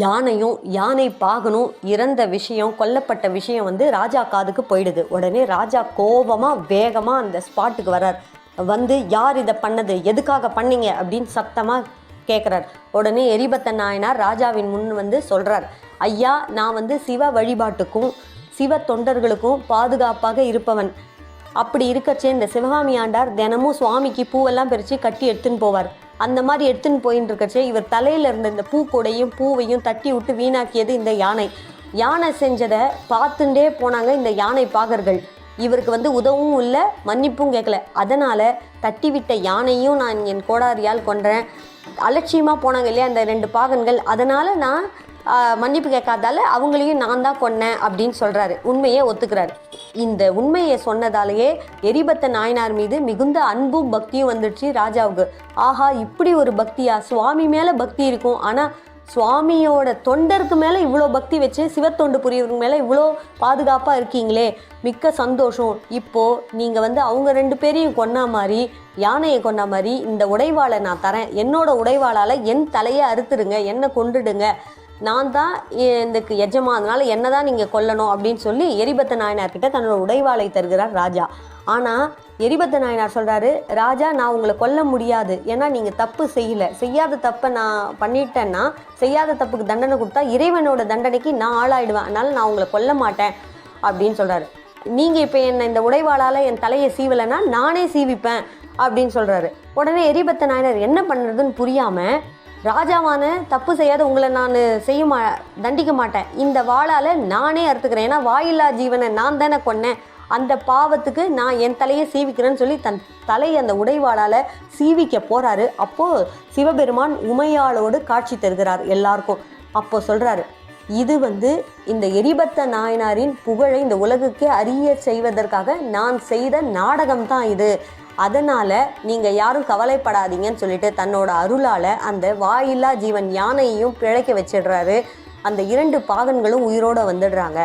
யானையும் யானை பாகனும் இறந்த விஷயம் கொல்லப்பட்ட விஷயம் வந்து ராஜா காதுக்கு போயிடுது. உடனே ராஜா கோபமாக வேகமாக அந்த ஸ்பாட்டுக்கு வரார் வந்து யார் இதை பண்ணது? எதுக்காக பண்ணீங்க? அப்படின்னு சத்தமாக கேட்குறார் உடனே எரிபத்த நாயனார் ராஜாவின் முன் வந்து சொல்கிறார் ஐயா நான் வந்து சிவ வழிபாட்டுக்கும் சிவ தொண்டர்களுக்கும் பாதுகாப்பாக இருப்பவன். அப்படி இருக்கச்சே இந்த சிவகாமி ஆண்டார் தினமும் சுவாமிக்கு பூவெல்லாம் பறித்து கட்டி எடுத்துன்னு போவார். அந்த மாதிரி எடுத்துன்னு போயின்னு இருக்கச்சே இவர் தலையில் இருந்த இந்த பூக்கூடையும் பூவையும் தட்டி விட்டு வீணாக்கியது இந்த யானை. யானை செஞ்சதை பார்த்துட்டே போனாங்க இந்த யானை பாகர்கள். இவருக்கு வந்து உதவும் இல்லை மன்னிப்பும் கேட்கல அதனால் தட்டிவிட்ட யானையும் நான் என் கோடாரியால் கொன்றேன். அலட்சியமாக போனாங்க இல்லையா அந்த ரெண்டு பாகன்கள். அதனால் நான் மன்னிப்பு கேட்காதால அவங்களையும் நான் தான் கொன்னேன் அப்படின்னு சொல்கிறாரு உண்மையை ஒத்துக்கிறாரு. இந்த உண்மையை சொன்னதாலேயே எரிபத்த நாயனார் மீது மிகுந்த அன்பும் பக்தியும் வந்துடுச்சு ராஜாவுக்கு. ஆஹா இப்படி ஒரு பக்தியா? சுவாமி மேலே பக்தி இருக்கும். ஆனால் சுவாமியோட தொண்டருக்கு மேலே இவ்வளோ பக்தி வச்சு சிவத்தொண்டு புரியவருக்கு மேலே இவ்வளோ பாதுகாப்பாக இருக்கீங்களே. மிக்க சந்தோஷம். இப்போது நீங்கள் வந்து அவங்க ரெண்டு பேரையும் கொன்ன மாதிரி யானையை கொன்ன மாதிரி இந்த உடைவாளை நான் தரேன். என்னோட உடைவாளால் என் தலையை அறுத்துடுங்க. என்னை கொண்டுடுங்க நான் தான் இதுக்கு எஜமா அதனால் என்ன தான் நீங்கள் கொல்லணும் அப்படின்னு சொல்லி எரிபத்த நாயனார்கிட்ட தன்னோட உடைவாளை தருகிறார் ராஜா. ஆனால் எரிபத்த நாயனார் சொல்கிறாரு ராஜா நான் உங்களை கொல்ல முடியாது. ஏன்னா நீங்கள் தப்பு செய்யலை. செய்யாத தப்பை நான் பண்ணிட்டேன்னா செய்யாத தப்புக்கு தண்டனை கொடுத்தா இறைவனோட தண்டனைக்கு நான் ஆளாயிடுவேன். அதனால் நான் உங்களை கொல்ல மாட்டேன். அப்படின்னு சொல்கிறாரு நீங்கள் இப்போ என்னை இந்த உடைவாளால் என் தலையை சீவலைன்னா நானே சீவிப்பேன். அப்படின்னு சொல்கிறாரு உடனே எரிபத்த நாயனார் என்ன பண்ணுறதுன்னு புரியாமல் ராஜாவான தப்பு செய்யாத உங்களை நான் செய்ய மா தண்டிக்க மாட்டேன். இந்த வாளால் நானே அறுத்துக்கிறேன். ஏன்னா வாயில்லா ஜீவனை நான் தானே கொன்னேன். அந்த பாவத்துக்கு நான் என் தலையை சீவிக்கிறேன்னு சொல்லி தன் தலையை அந்த உடைவாளால் சீவிக்க போகிறாரு அப்போது சிவபெருமான் உமையாளோடு காட்சி தருகிறார் எல்லாருக்கும். அப்போ சொல்கிறாரு இது வந்து இந்த எரிபத்த நாயனாரின் புகழை இந்த உலகுக்கே அறிய செய்வதற்காக நான் செய்த நாடகம் தான் இது. அதனால் நீங்கள் யாரும் கவலைப்படாதீங்கன்னு சொல்லிட்டு தன்னோட அருளால் அந்த வாயில்லா ஜீவன் யானையையும் பிழைக்க வச்சிடுறாரு. அந்த இரண்டு பாகன்களும் உயிரோடு வந்துடுறாங்க.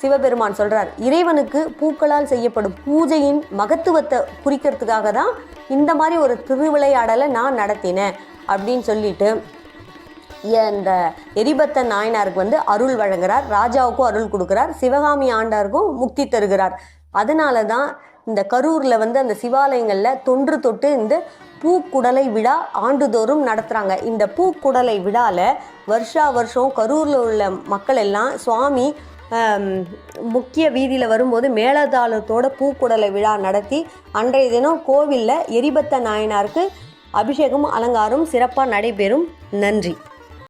சிவபெருமான் சொல்கிறார் இறைவனுக்கு பூக்களால் செய்யப்படும் பூஜையின் மகத்துவத்தை குறிக்கிறதுக்காக தான் இந்த மாதிரி ஒரு திருவிளையாடலை நான் நடத்தினேன் அப்படின்னு சொல்லிட்டு இந்த எரிபத்த நாயனாருக்கு வந்து அருள் வழங்குறார். ராஜாவுக்கும் அருள் கொடுக்குறார். சிவகாமி ஆண்டாருக்கும் முக்தி தருகிறார். அதனால தான் இந்த கரூரில் வந்து அந்த சிவாலயங்களில் தொன்று தொட்டு இந்த பூக்குடலை விழா ஆண்டுதோறும் நடத்துகிறாங்க இந்த பூக்குடலை விழாவில் வருஷா வருஷம் கரூரில் உள்ள மக்கள் எல்லாம் சுவாமி முக்கிய வீதியில் வரும்போது மேலதாளத்தோட பூக்குடலை விழா நடத்தி அன்றைய தினம் கோவிலில் எரிபத்த நாயனாருக்கு அபிஷேகம் அலங்காரம் சிறப்பாக நடைபெறும். நன்றி.